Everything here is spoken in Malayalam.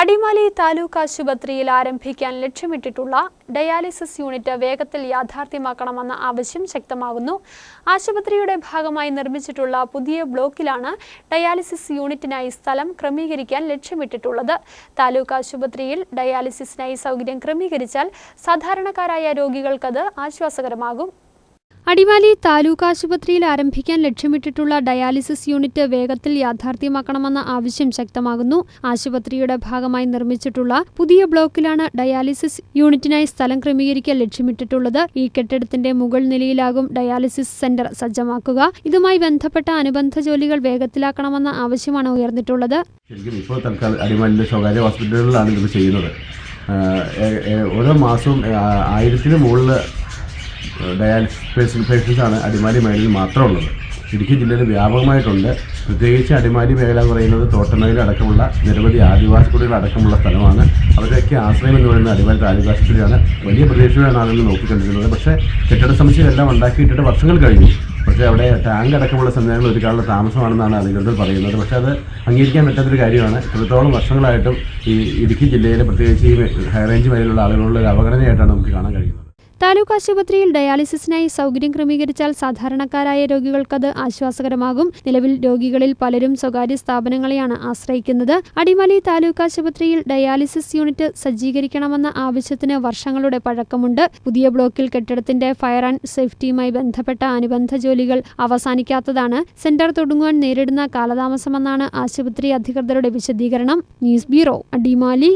അടിമാലി താലൂക്ക് ആശുപത്രിയിൽ ആരംഭിക്കാൻ ലക്ഷ്യമിട്ടിട്ടുള്ള ഡയാലിസിസ് യൂണിറ്റ് വേഗത്തിൽ യാഥാർത്ഥ്യമാക്കണമെന്ന ആവശ്യം ശക്തമാകുന്നു. ആശുപത്രിയുടെ ഭാഗമായി നിർമ്മിച്ചിട്ടുള്ള പുതിയ ബ്ലോക്കിലാണ് ഡയാലിസിസ് യൂണിറ്റിനായി സ്ഥലം ക്രമീകരിക്കാൻ ലക്ഷ്യമിട്ടിട്ടുള്ളത്. താലൂക്ക് ആശുപത്രിയിൽ ഡയാലിസിസിനായി സൗകര്യം ക്രമീകരിച്ചാൽ സാധാരണക്കാരായ രോഗികൾക്കത് ആശ്വാസകരമാകും. അടിമാലി താലൂക്ക് ആശുപത്രിയിൽ ആരംഭിക്കാൻ ലക്ഷ്യമിട്ടിട്ടുള്ള ഡയാലിസിസ് യൂണിറ്റ് വേഗത്തിൽ യാഥാർത്ഥ്യമാക്കണമെന്ന ആവശ്യം ശക്തമാകുന്നു. ആശുപത്രിയുടെ ഭാഗമായി നിർമ്മിച്ചിട്ടുള്ള പുതിയ ബ്ലോക്കിലാണ് ഡയാലിസിസ് യൂണിറ്റിനായി സ്ഥലം ക്രമീകരിക്കാൻ ലക്ഷ്യമിട്ടിട്ടുള്ളത്. ഈ കെട്ടിടത്തിന്റെ മുകൾ നിലയിലാകും ഡയാലിസിസ് സെന്റർ സജ്ജമാക്കുക. ഇതുമായി ബന്ധപ്പെട്ട അനുബന്ധ ജോലികൾ വേഗത്തിലാക്കണമെന്ന ആവശ്യമാണ് ഉയർന്നിട്ടുള്ളത്. ഇപ്പോൾ തൽക്കാലം ഇത് ചെയ്യുന്നത്. ഓരോ മാസവും ആയിരത്തിന് മുകളിൽ ഡയാലിസിസ് പേഷ്യൻ പേഷ്യൻസാണ് അടിമാലി മേഖലയിൽ മാത്രമുള്ളത് ഇടുക്കി ജില്ലയിൽ വ്യാപകമായിട്ടുണ്ട്. പ്രത്യേകിച്ച് അടിമാലി മേഖല എന്ന് പറയുന്നത് തോട്ടമേഖല അടക്കമുള്ള നിരവധി ആദിവാസി കുടികൾ അടക്കമുള്ള സ്ഥലമാണ്. അവരൊക്കെ ആശ്രയം എന്ന് പറയുന്നത് അടിമാലി താലൂക്ക് ആശുപത്രിയാണ് വലിയ പ്രതീക്ഷയോടാണ് ആളുകൾ നോക്കിക്കണ്ടിരുന്നത്. പക്ഷേ കെട്ടിട സമുച്ചയം ഉണ്ടാക്കിയിട്ടിട്ട് വർഷങ്ങൾ കഴിഞ്ഞു. പക്ഷേ അവിടെ ടാങ്ക് അടക്കമുള്ള സംവിധാനങ്ങൾ ഒരുക്കാനുള്ള താമസമാണെന്നാണ് അധികൃതർ പറയുന്നത്. പക്ഷേ അത് അംഗീകരിക്കാൻ പറ്റാത്തൊരു കാര്യമാണ്. ഇത്രത്തോളം വർഷങ്ങളായിട്ടും ഈ ഇടുക്കി ജില്ലയിലെ പ്രത്യേകിച്ച് ഈ ഹൈറേഞ്ച് മേഖലയിലുള്ള ആളുകളുടെ ഒരു അവഗണനയായിട്ടാണ് നമുക്ക് കാണാൻ കഴിയുന്നത്. താലൂക്ക് ആശുപത്രിയിൽ ഡയാലിസിസിനായി സൗകര്യം ക്രമീകരിച്ചാൽ സാധാരണക്കാരായ രോഗികൾക്കത് ആശ്വാസകരമാകും. നിലവിൽ രോഗികളിൽ പലരും സ്വകാര്യ സ്ഥാപനങ്ങളെയാണ് ആശ്രയിക്കുന്നത്. അടിമാലി താലൂക്ക് ആശുപത്രിയിൽ ഡയാലിസിസ് യൂണിറ്റ് സജ്ജീകരിക്കണമെന്ന ആവശ്യത്തിന് വർഷങ്ങളുടെ പഴക്കമുണ്ട്. പുതിയ ബ്ലോക്കിൽ കെട്ടിടത്തിന്റെ ഫയർ ആൻഡ് സേഫ്റ്റിയുമായി ബന്ധപ്പെട്ട അനുബന്ധ ജോലികൾ അവസാനിക്കാത്തതാണ്. സെന്റർ തുടങ്ങുവാൻ നേരിടുന്ന കാലതാമസമെന്നാണ് ആശുപത്രി അധികൃതരുടെ വിശദീകരണം. News bureau Adimali.